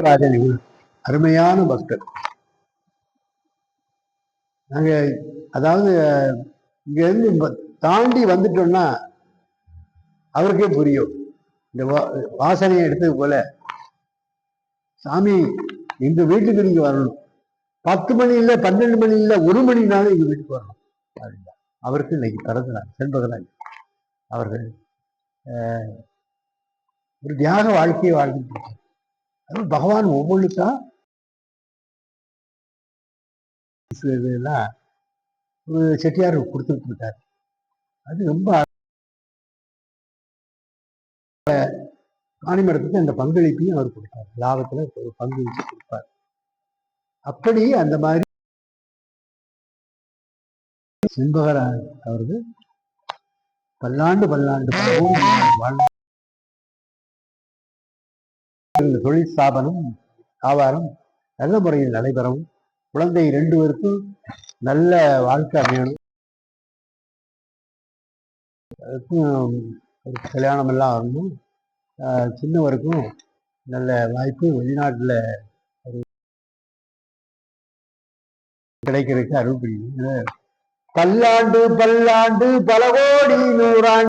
ராஜன் அருமையான பக்தர். நாங்க அதாவது இங்க இருந்து தாண்டி வந்துட்டோம்னா அவருக்கே புரியும். இந்த வாசனையை எடுத்தது போல. சாமி எங்க வீட்டுக்கு நீங்க வரணும். பத்து மணி இல்ல பன்னெண்டு மணி இல்ல ஒரு மணினாலும் எங்க வீட்டுக்கு வரணும். அப்படின்னா. அவருக்கு இன்னைக்கு பிறந்த நாள் செண்பகராஜ் அவர்கள் அஹ், ஒரு தியாக வாழ்க்கையை வாழ்ந்துட்டு இருக்கார். பகவான் ஒவ்வொன்றுக்கா இதெல்லாம் ஒரு செட்டியார் கொடுத்துட்டு இருக்காரு அது ரொம்ப காணிமரத்துக்கு அந்த பங்களிப்பையும் அவர் கொடுப்பார் லாபத்துல ஒரு பங்கு கொடுப்பார் அப்படி அந்த மாதிரி செண்பகராஜ் அவர்கள் பல்லாண்டு பல்லாண்டு வாழ்ந்த இந்த தொழில் ஸ்தாபனம் வியாபாரம் நல்ல முறையில் நடைபெறவும் குழந்தை ரெண்டு பேருக்கும் நல்ல வாழ்க்கை அமையணும். அதுக்கும் ஒரு கல்யாணம் எல்லாம் வரணும் சின்னவருக்கும் நல்ல வாய்ப்பு வெளிநாட்டில் ஒரு கிடைக்கிறதுக்கு அருள் புரியும் பல்லாண்டு பல்லாண்டு பல கோடி நூறாண்டு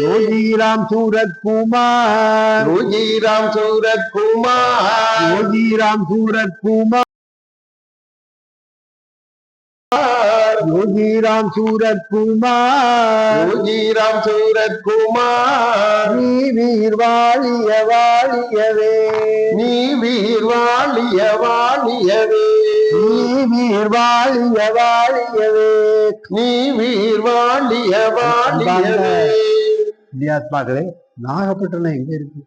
யோகிராம் சூரத் குமார் ருஜிராம் சூரத் குமார் யோகிராம் சூரத் குமார் யோகிராம் சூரத் குமார் ருஜிராம் சூரத் குமார் நீ வீர் வாழிய வாழியவே நீ வீர் வாழிய வாழியவே நீ வீர் வாழிய வாழியவே நீ வீர் வாழிய வாழியவே இந்தியாத்மாக்களே நாகப்பட்டினம் எங்கே இருக்குது